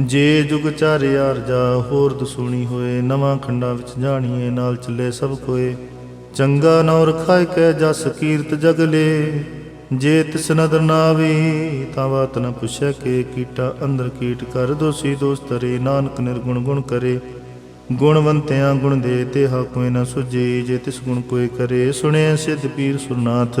ਜੇ ਜੁਗ ਚਾਰਿਆਰ ਜਾ, ਹੋਰ ਦਸੂਣੀ ਹੋਏ, ਨਵਾਂ ਖੰਡਾਂ ਵਿੱਚ ਜਾਣੀਏ, ਨਾਲ ਚੱਲੇ ਸਭ ਕੋਏ। ਚੰਗਾ ਨੌ ਰਖਾਇ ਕੈ ਜਸ ਕੀਰਤ ਜਗਲੇ ਜੇ ਤਿਸ ਨਦਰ ਨਾਵੇ ਤਾਂ ਬਾਤ ਨ ਪੁੱਛੈ ਕੇ, ਕੀਟਾ ਅੰਦਰ ਕੀਟ ਕਰ ਦੋਸੀ ਦੋਸ ਤਰੇ ਨਾਨਕ ਨਿਰਗੁਣ ਗੁਣ ਕਰੇ। ਗੁਣਵੰਤਿਆਂ ਗੁਣ ਦੇ ਤੇ ਹਾ ਕੋਈ ਨ ਸੁਝੇ, ਜੇ ਤਿਸ ਗੁਣ ਕੋਈ ਕਰੇ ਸੁਣਿਆ ਸਿੱਧ ਪੀਰ ਸੁਰਨਾਥ।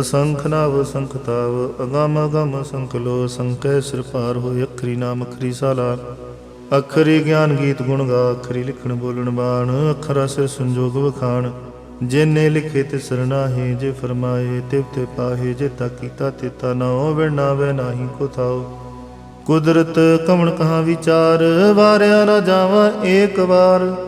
ਅਸੰਖ ਨਾਵ ਸੰਖਤਾਵ ਅਗਮ ਅਗਮ ਅਸੰਖ ਲੋ, ਸੰਕੈ ਸਿਰ ਪਾਰ ਹੋਏ ਅਖਰੀ ਨਾਮ ਅਖਰੀ ਸਾਲਾ। ਅਖਰੀ ਗਿਆਨ ਗੀਤ ਗੁਣ ਗਾ, ਅਖਰੀ ਲਿਖਣ ਬੋਲਣ ਬਾਣ, ਅਖਰਾ ਸੇ ਸੰਜੋਗ ਵਖਾਣ। ਜਿਨੇ ਲਿਖੇ ਤੇ ਸਰਨਾਹੇ ਜੇ ਫਰਮਾਏ ਤਿਵ ਤੇ ਪਾਹੇ, ਜੇ ਤਾ ਕੀਤਾ ਤੇ ਤਾ ਨਾ ਹੋਵੇ ਨਾ ਨਾਹੀ ਕੋ ਥਾਓ। ਕੁਦਰਤ ਕਵਣ ਕਹਾ ਵਿਚਾਰ, ਵਾਰਿਆ ਨਾ ਜਾਵਾਂ ਏਕ ਵਾਰ।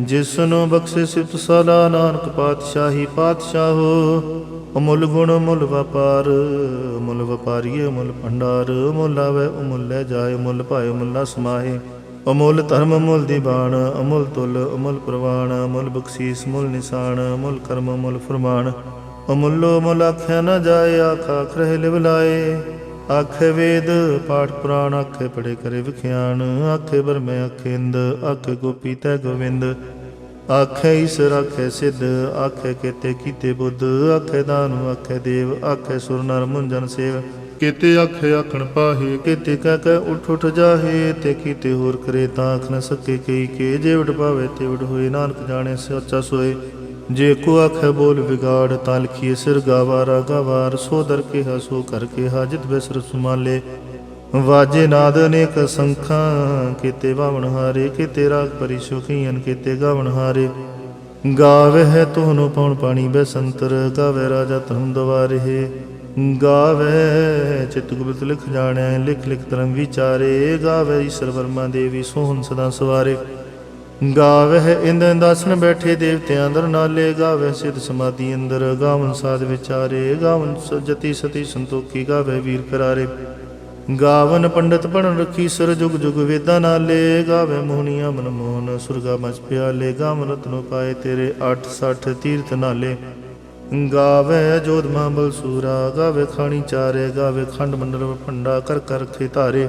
ਜਿਸ ਨੂੰ ਬਖਸ਼ੇ ਸਿਫਤ ਸਦਾ ਨਾਨਕ ਪਾਤਸ਼ਾਹੀ ਪਾਤਸ਼ਾਹੋ, ਅਮੁੱਲ ਗੁਣ ਮੁੱਲ ਵਪਾਰ ਮੁੱਲ ਵਪਾਰੀਏ ਮੁੱਲ ਭੰਡਾਰ ਮੁੱਲ ਆਵੇ, ਅਮੁੱਲ ਲੈ ਜਾਏ ਮੁੱਲ ਭਾਏ ਮੁੱਲਾ ਸਮਾਹੇ। ਅਮੁੱਲ ਧਰਮ, ਅਮੁੱਲ ਦੀਵਾਨ ਅਮੁੱਲ ਤੁਲ, ਅਮੁੱਲ ਪ੍ਰਵਾਨ ਅਮੁੱਲ ਬਖਸ਼ੀਸ ਮੁੱਲ ਨਿਸ਼ਾਨ ਅਮੁੱਲ ਕਰਮ, ਅਮੁੱਲ ਫਰਮਾਨ ਅਮੁੱਲੋ ਮੁੱਲ ਆਖਿਆ ਨਾ ਜਾਏ ਆਖਾ ਖਰੇ ਲਿਵ ਲਾਏ ਵੇਦ, ਪਾਠ ਪੁਰਾਣ ਆਖੇ ਪੜੇ ਕਰੇ ਵਿਖਿਆਨ। ਆਖੇ ਬਰਮੇ ਆਖੇ ਇੰਦ ਗੋਪੀ ਤੈ ਗੋਵਿੰਦ। ਆਖੇ ਈਸਰ, ਆਖੇ ਸਿੱਧ, ਆਖੇ ਕੀਤੇ ਕੀਤੇ ਬੁੱਧ। ਆਖੇ ਦਾਨੁ, ਆਖੇ ਦੇਵ, ਆਖੇ ਸੁਰ ਨਰ ਮੁੰਜਨ ਸੇਵ। ਕੀਤੇ ਆਖੇ ਆਖਣ ਪਾਹੇ, ਕੀਤੇ ਕਹਿ ਕਹਿ ਉਠ ਉਠ ਜਾਹੇ। ਤੇ ਕੀਤੇ ਹੋਰ ਕਰੇ ਤਾਂ ਆਖ ਨ ਸਕੇ ਕਈ ਕੇ। ਜੇ ਵਡ ਪਾਵੇ ਤੇ ਵਡ ਹੋਏ, ਨਾਨਕ ਜਾਣੇ ਸੱਚਾ ਸੋਏ। ਜੇ ਕੋ ਆਖੇ ਬੋਲ ਵਿਗਾੜ ਤਾਂ ਲਿਖੀਏ ਸਿਰ ਗਾਵਾਰਾ, ਗਵਾਰ ਸੋ ਦਰ ਕੇ ਸੋ ਕਰ ਕੇ ਹਾਜਤ ਬਿਸਰ ਸੁਮਾਲੇ। ਵਾਜੇ ਨਾਦ ਅਨੇਕ ਸੰਖਾਂ, ਕੀਤੇ ਬਾਵਣ ਹਾਰੇ, ਕੀਤੇ ਰਾਗ ਪਰੀ ਸੁਖੀਨ ਕੀਤੇ ਹਾਰੇ। ਗਾਵੇ ਹੈ ਤੋਹਨੋ ਪਉਣ ਪਾਣੀ ਬੈਸੰਤਰ ਗਾਵੇ ਰਾਜਾ ਧਰਮ ਦਵਾਰੇ। ਗਾਵੇ ਚਿਤ ਗੁਪਤ ਲਿਖ ਜਾਣੈ, ਲਿਖ ਲਿਖ ਧਰਮ ਵਿਚਾਰੇ। ਗਾਵੇ ਈਸ਼ਰ ਵਰਮਾ ਦੇਵੀ ਸੋਹਣ ਸਦਾ ਸਵਾਰੇ। ਗਾਵੇ ਹੈ ਇੰਦ ਬੈਠੇ ਦੇਵਤਿਆਂ ਅੰਦਰ, ਨਾਲੇ ਗਾਵੇ ਸਿਧ ਸਮਾਧੀ ਅੰਦਰ। ਗਾਵਨ ਸਾਧ ਵਿਚਾਰੇ, ਗਾਵਨ ਸਜਤੀ ਸਤੀ ਸੰਤੋਖੀ ਗਾਵੇ ਵੀਰ ਕਰਾਰੇ। ਗਾਵਨ ਪੰਡਤ ਪੜਨ ਰਖੀ ਸਰ ਜੁਗ ਜੁਗ ਵੇਦਾਂ ਨਾਲੇ। ਗਾਵੇ ਮੋਹਣੀਆਂ ਮਨ ਮੋਹਨ, ਸੁਰਗਾ ਮਚ ਪਿਆਲੇ। ਗਾਵਨ ਰਤਨੋ ਪਾਏ ਤੇਰੇ 860 ਤੀਰਥ ਨਾਲੇ। ਗਾਵੈ ਜੋਧ ਮਾਂਬਲ ਸੂਰਾ ਗਾਵੈ ਖਾਣੀ ਚਾਰੇ ਗਾਵੈ ਖੰਡ ਮੰਡਲ ਭੰਡਾ ਕਰ ਕਰ ਰਖੇ ਧਾਰੇ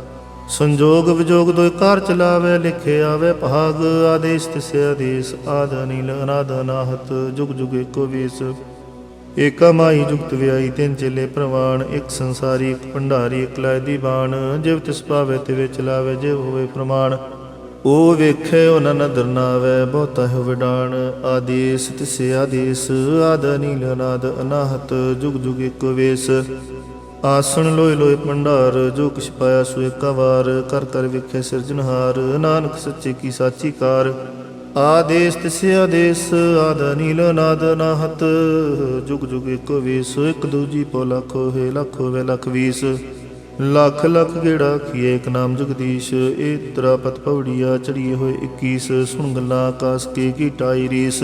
ਸੰਜੋਗ ਵਿਜੋਗ ਦੋਇ ਕਾਰ ਚਲਾਵੇ, ਲਿਖੇ ਆਵੇ ਭਾਗ, ਆਦੇਸ਼ ਤਿਸੇ ਆਦੇਸ਼ ਆਦ ਅਨੀਲ ਅਨਾਦ ਅਨਾਹਤ, ਜੁਗ ਜੁਗ ਏਕੋ ਵੇਸ। ਏਕਾ ਮਾਈ ਜੁਗਤ ਵਿਆਈ ਤਿੰਨ ਚੇਲੇ ਪ੍ਰਵਾਨ ਇੱਕ ਸੰਸਾਰੀ, ਇੱਕ ਭੰਡਾਰੀ, ਇੱਕ ਲੈ ਦੀ ਬਾਣ ਜਿਵ ਤਿਸ ਪਾਵੇ ਤੇ ਵਿੱਚ ਲਾਵੇ, ਜਿਵ ਹੋਵੇ ਪ੍ਰਮਾਣ। ਉਹ ਵੇਖੇ ਉਹਨਾਂ ਨਦਰ ਨਾਵੇ, ਬਹੁਤਾ ਹੋ ਵਿਡਾਣ। ਆਦੇਸ ਤਿਸੇ ਆਦੇਸ ਆਦ ਅਨੀਲ ਅਨਾਦ ਅਨਾਹਤ, ਜੁਗ ਜੁਗ ਏਕੋ ਵੇਸ। ਆਸਣ ਲੋਏ ਲੋਏ ਭੰਡਾਰ, ਜੋ ਕਿਛ ਪਾਇਆ ਸੋ ਏਕਾ ਵਾਰ, ਕਰ ਕਰ ਵੇਖੇ ਸਿਰਜਣਹਾਰ, ਨਾਨਕ ਸੱਚੇ ਕੀ ਸਾਚੀ ਕਾਰ। ਆਦੇਸ ਤਿਸੇ ਆਦੇਸ, ਆਦ ਨੀਲ ਨਾਦ ਨਾਹਤ ਜੁਗ ਜੁਗ ਏਕੋ ਵੀਸ, ਇੱਕ ਦੂਜੀ ਪੋ ਲੱਖ ਹੈ ਲੱਖੋ ਵੇ ਲੱਖ ਵੀਸ। ਲੱਖ ਲੱਖ ਗੇੜਾ ਕੀਏ ਇੱਕ ਨਾਮ ਜਗਦੀਸ਼, ਏ ਤਰਾ ਪਤ ਪਵੜੀਆ ਚੜੀਏ ਹੋਏ 21 ਸੁਣ ਗੱਲਾਂ ਆਕਾਸ ਕੇ ਕੀ ਟਾਈ ਰੀਸ।